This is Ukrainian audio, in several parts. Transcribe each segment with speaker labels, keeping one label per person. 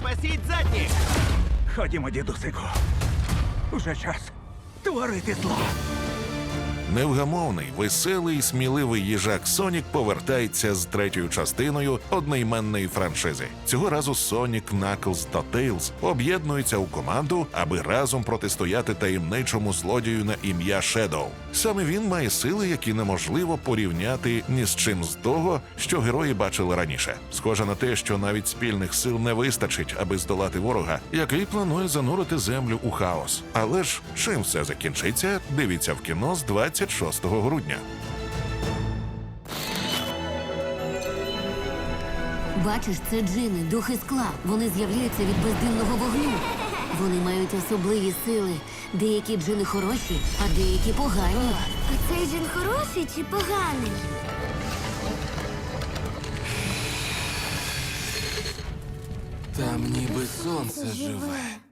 Speaker 1: Запасіть задніх! Ходімо, дідусику. Уже час творити зло.
Speaker 2: Невгамовний, веселий, сміливий їжак Сонік повертається з третьою частиною одноіменної франшизи. Цього разу Сонік, Наклз та Тейлз об'єднуються у команду, аби разом протистояти таємничому злодію на ім'я Шедоу. Саме він має сили, які неможливо порівняти ні з чим з того, що герої бачили раніше. Схоже на те, що навіть спільних сил не вистачить, аби здолати ворога, який планує занурити землю у хаос. Але ж чим все закінчиться? Дивіться в кіно з 26 грудня.
Speaker 3: Бачиш, це джини, духи скла. Вони з'являються від бездимного вогню. Вони мають особливі сили. Деякі джини хороші, а деякі погані.
Speaker 4: А цей жін хороший чи поганий?
Speaker 5: Там ніби сонце живе.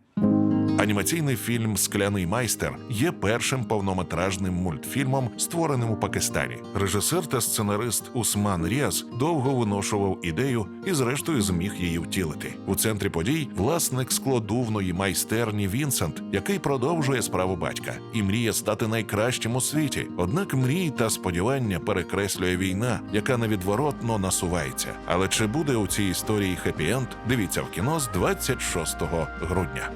Speaker 2: Анімаційний фільм Скляний майстер є першим повнометражним мультфільмом, створеним у Пакистані. Режисер та сценарист Усман Ріас довго виношував ідею і, зрештою, зміг її втілити. У центрі подій власник складувної майстерні Вінсент, який продовжує справу батька і мріє стати найкращим у світі. Однак мрії та сподівання перекреслює війна, яка невідворотно насувається. Але чи буде у цій історії хеппі-енд? Дивіться в кіно з 26 грудня.